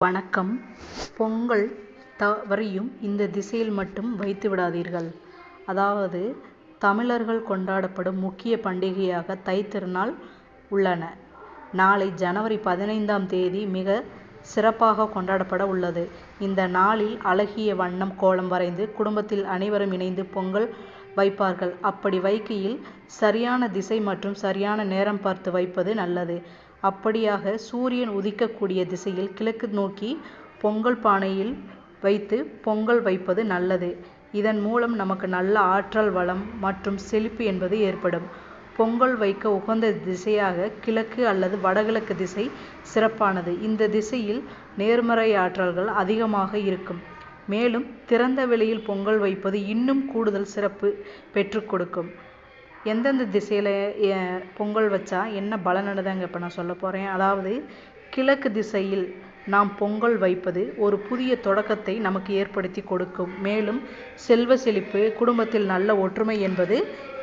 வணக்கம். பொங்கல் தவறியும் இந்த திசையில் மட்டும் வைத்து விடாதீர்கள். அதாவது தமிழர்கள் கொண்டாடப்படும் முக்கிய பண்டிகையாக தைத்திருநாள் உள்ளன. நாளை ஜனவரி பதினைந்தாம் தேதி மிக சிறப்பாக கொண்டாடப்பட உள்ளது. இந்த நாளில் அழகிய வண்ணம் கோலம் வரைந்து குடும்பத்தில் அனைவரும் இணைந்து பொங்கல் வைப்பார்கள். அப்படி வைக்கையில் சரியான திசை மற்றும் சரியான நேரம் பார்த்து வைப்பது நல்லது. அப்படியாக சூரியன் உதிக்கக்கூடிய திசையில் கிழக்கு நோக்கி பொங்கல் பானையில் வைத்து பொங்கல் வைப்பது நல்லது. இதன் மூலம் நமக்கு நல்ல ஆற்றல் வளம் மற்றும் செழிப்பு என்பது ஏற்படும். பொங்கல் வைக்க உகந்த திசையாக கிழக்கு அல்லது வடகிழக்கு திசை சிறப்பானது. இந்த திசையில் நேர்மறை ஆற்றல்கள் அதிகமாக இருக்கும். மேலும் திறந்த வெளியில் பொங்கல் வைப்பது இன்னும் கூடுதல் சிறப்பு பெற்றுக் கொடுக்கும். எந்தெந்த திசையில் பொங்கல் வச்சா என்ன பலனடைதாங்க இப்போ நான் சொல்ல போகிறேன் அதாவது கிழக்கு திசையில் நாம் பொங்கல் வைப்பது ஒரு புதிய தொடக்கத்தை நமக்கு ஏற்படுத்தி கொடுக்கும். மேலும் செல்வ செழிப்பு குடும்பத்தில் நல்ல ஒற்றுமை என்பது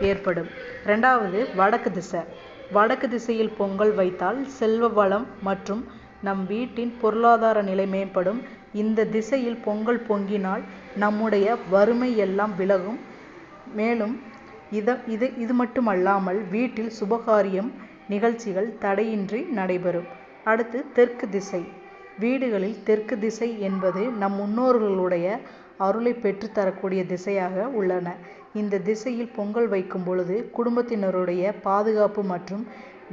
ஏற்படும். ரெண்டாவது வடக்கு திசை. வடக்கு திசையில் பொங்கல் வைத்தால் செல்வ வளம் மற்றும் நம் வீட்டின் பொருளாதார நிலை மேம்படும். இந்த திசையில் பொங்கல் பொங்கினால் நம்முடைய வறுமை எல்லாம் விலகும். மேலும் இத இது இது மட்டுமல்லாமல் வீட்டில் சுபகாரியம் நிகழ்ச்சிகள் தடையின்றி நடைபெறும். அடுத்து தெற்கு திசை. வீடுகளில் தெற்கு திசை என்பது நம் முன்னோர்களுடைய அருளை பெற்றுத்தரக்கூடிய திசையாக உள்ளன. இந்த திசையில் பொங்கல் வைக்கும் பொழுது குடும்பத்தினருடைய பாதுகாப்பு மற்றும்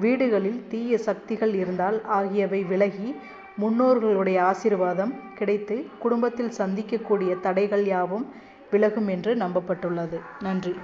வீடுகளில் தீய சக்திகள் இருந்தால் ஆகியவை விலகி முன்னோர்களுடைய ஆசீர்வாதம் கிடைத்து குடும்பத்தில் சந்திக்கக்கூடிய தடைகள் யாவும் விலகும் என்று நம்பப்பட்டுள்ளது. நன்றி.